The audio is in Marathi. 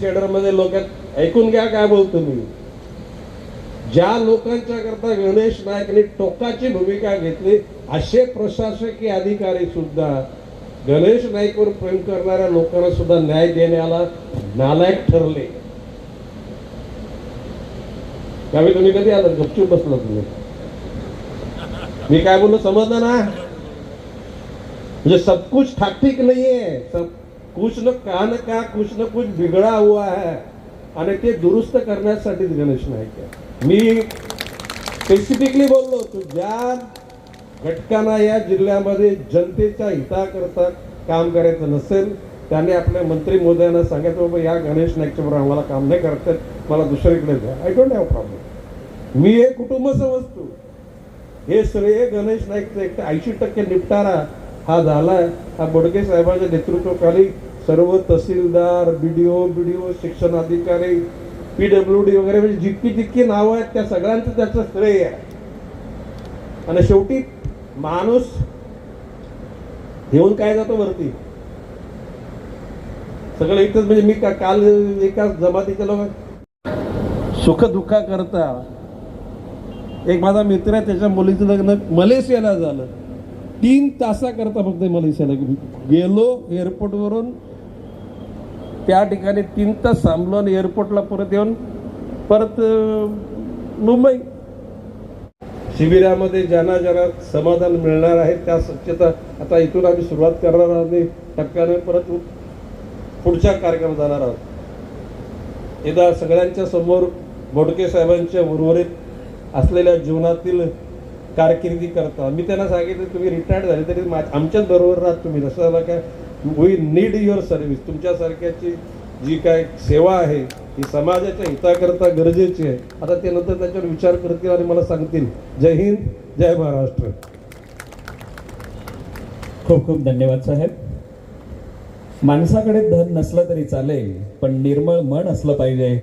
केडरमध्ये लोक ऐकून घ्या काय बोलतो मी. ज्या लोकांच्या करता गणेश नायकने टोकाची भूमिका घेतली असे प्रशासकीय अधिकारी सुद्धा गणेश नाईकवर प्रेम करणाऱ्या लोकांना सुद्धा न्याय देण्याला नालायक ठरले. त्यावेळी तुम्ही कधी आला गपचूप बसला तुम्ही. मी काय बोललो समजलं ना? म्हणजे सब कुछ ठाक ठीक नहीं है सब कुछ न का न का कुछ न कुछ बिघडा हुआ है। आणि ते दुरुस्त करण्यासाठीच गणेश नाईक आहे. मी स्पेसिफिकली बोललो तू ज्या घटकांना या जिल्ह्यामध्ये जनतेच्या हिताकरता काम करायचं नसेल त्याने आपल्या मंत्री मोदयांना सांगायचं बाबा या गणेश नाईकच्या बरोबर आम्हाला काम नाही करतात मला दुसरीकडे द्या आय डोंट हॅव प्रॉब्लेम मी हे कुटुंब समजतो. हे श्रेय गणेश नाईकचं एक ऐंशी टक्के निपटारा हा झालाय. हा बोडके साहेबांच्या नेतृत्वाखाली सर्व तहसीलदार बीडीओ बीडीओ शिक्षण अधिकारी पी डब्ल्यू डी वगैरे म्हणजे जितकी जितकी नावं आहेत त्या सगळ्यांचं त्याचं श्रेय आहे. आणि शेवटी माणूस घेऊन काय जातो वरती? सगळं इथंच म्हणजे मी का- काल एका जमातीच्या लोक सुख दुःखा करता एक माझा मित्र आहे त्याच्या मुलीचं लग्न मलेशियाला झालं. तीन तासाकरता फक्त मलेशियाला गेलो एअरपोर्टवरून. त्या ठिकाणी तीन तास थांबलो आणि एअरपोर्टला परत येऊन परत मुंबई. शिबिरामध्ये ज्यांना ज्यांना समाधान मिळणार आहे त्या स्वच्छता आता इथून आम्ही सुरुवात करणार आहोत आणि टप्प्याने परत पुढच्या कार्यक्रम जाणार आहोत. एकदा सगळ्यांच्या समोर बोडके साहेबांच्या उर्वरित असलेल्या जीवनातील कारकिर्दी करता. मी त्यांना सांगितलं तुम्ही रिटायर्ड झाले तरी आमच्याच बरोबर राहत तुम्ही. जसं काय वी नीड युअर सर्व्हिस तुमच्यासारख्याची जी काय सेवा आहे ही समाजाच्या हिताकरता गरजेची आहे. आता ते नंतर त्याच्यावर विचार करतील आणि मला सांगतील. जय हिंद जय महाराष्ट्र. खूप खूप धन्यवाद साहेब. माणसाकडे धन नसलं तरी चालेल पण निर्मळ मन असलं पाहिजे.